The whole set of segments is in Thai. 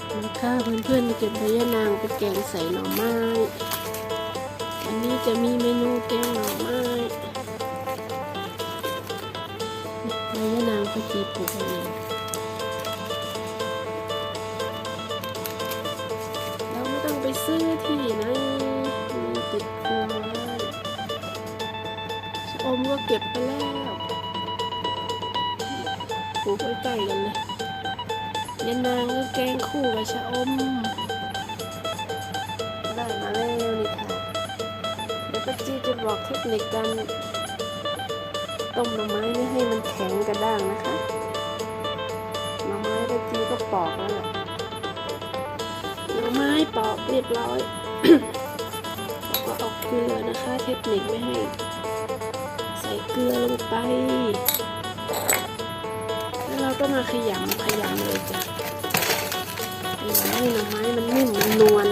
ค่ะเพื่อนๆเก็บใบยะนางไปแกงใส่หน่อไม้วันนี้จะมีเมนูแกงหน่อไม้ใบยะนางก็จีปลูกเองเราไม่ต้องไปซื้อที่ไหนมีติดครัวชอมก็เก็บไปแล้วปลูกไว้ใกล้กันเลย ยานางก็แกงคู่กับชะอม ได้มาแล้วนี่ค่ะ เดี๋ยวป้าจี้จะบอกเทคนิคการต้มหน่อไม้ไม่ให้มันแข็งกระด้างนะคะหน่อไม้ป้าจี้ก็ปอกแล้วแหละหน่อไม้ปอกเรียบร้อยก็เอาเกลือนะคะ เทคนิคไม่ให้ ใส่เกลือลงไปแล้วเรา ก็มาขยำขยำเลยจ้ะขยำให้หน่อไม้มันนิ่มมันนวล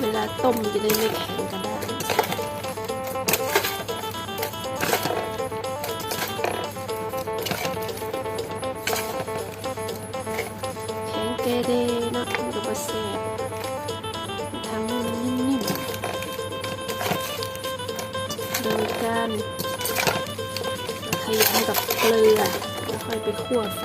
เวลาต้มจะได้ไม่แข็งกระด้แข็งแกเดเนะมันก็บ่แซ่ทำให้มันนิ่มๆโดยการ ขยำกับเกลือแล้วค่อยไปคั่วไฟ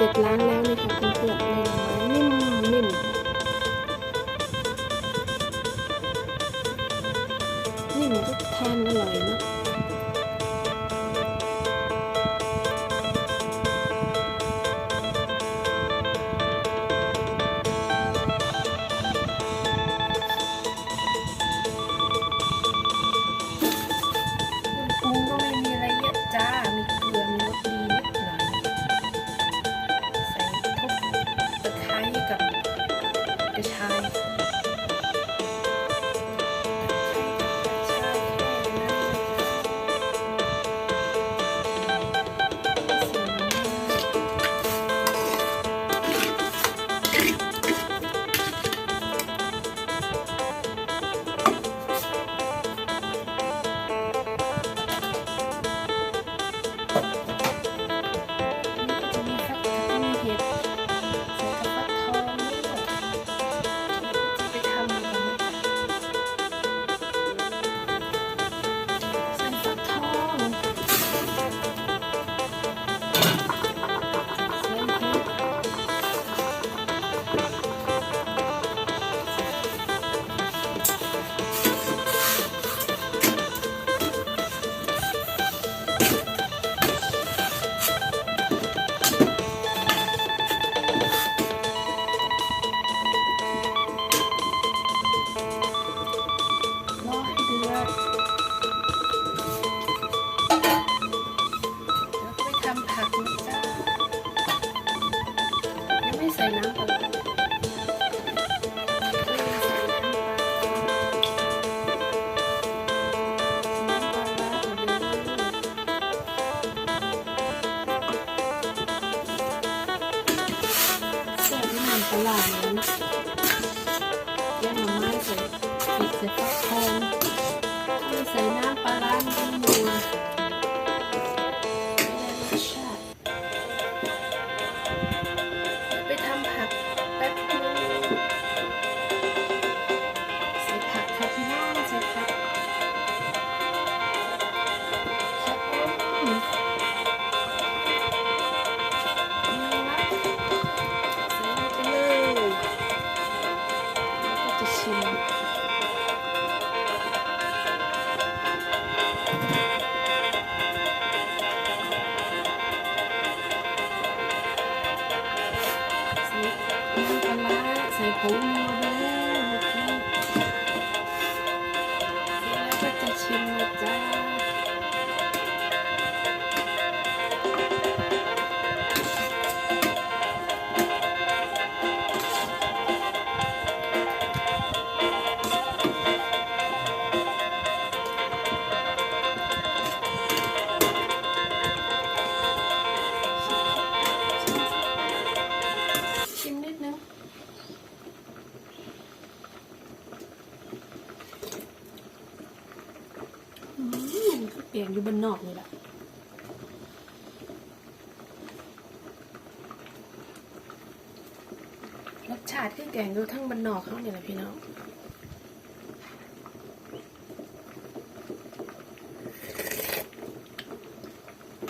ร็จล้างแล้ว มก็เปลี่ยนอยู่บนนอกเลยล่ะรสชาติคือแกงดูทั้งบนนอกเขาเนี่ยแหละพี่น้อง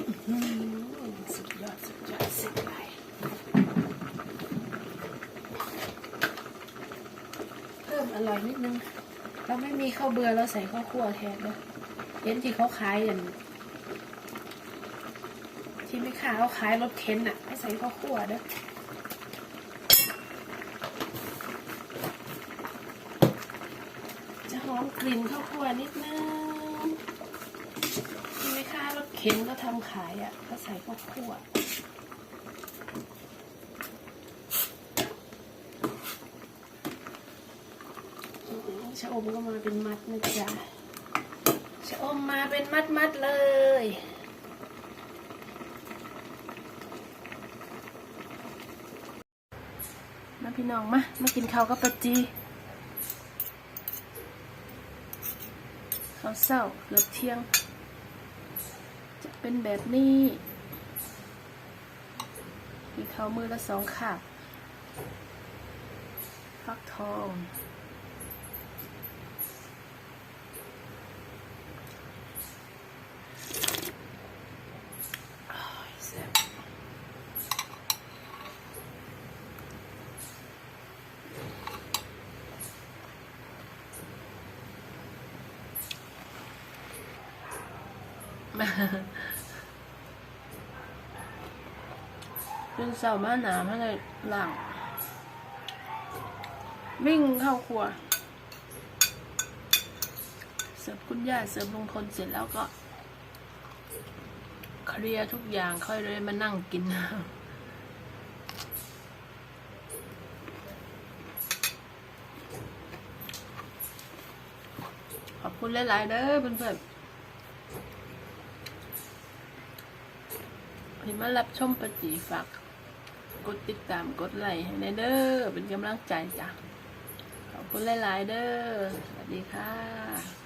อื้อหือสุดยอดสุดยอดสุดไปเพิ่มอร่อยนิดนึงเราไม่มีข้าวเบื่อเราใส่ข้าวคั่วแทนเลย เห็นที่เขาขายอย่างที่ไม่ค้าเขาขายรถเข็นอะเขาใส่ข้าวคั่วเด้อจะหอมกลิ่นข้าวคั่วนิดนึงที่ไม่ค้ารถเข็นก็ทำขายอะเขาใส่ข้าวคั่วชะอมก็มาเป็นมัดนะจ๊ะ อมมาเป็นมัดมัดเลย มาพี่น้องมา มากินข้าวกับปะจีข้าวเศร้าเกือบเที่ยง จะเป็นแบบนี้มีข้าวมือละสองขาบฟักทอง จนเสาร์มาหนามาเลยหลังวิ่งเข้าครัว เสิร์ฟคุณย่าเสิร์ฟลงพลเสร็จแล้วก็ เคลียร์ทุกอย่างค่อยเลยมานั่งกินขอบคุณหลาย ๆ เด้อเพื่อนๆ ที่มารับชมประจีฝากกดติดตามกดไลค์ให้ในเด้อเป็นกำลังใจจ้ะขอบคุณหลาย ๆ เด้อสวัสดีค่ะ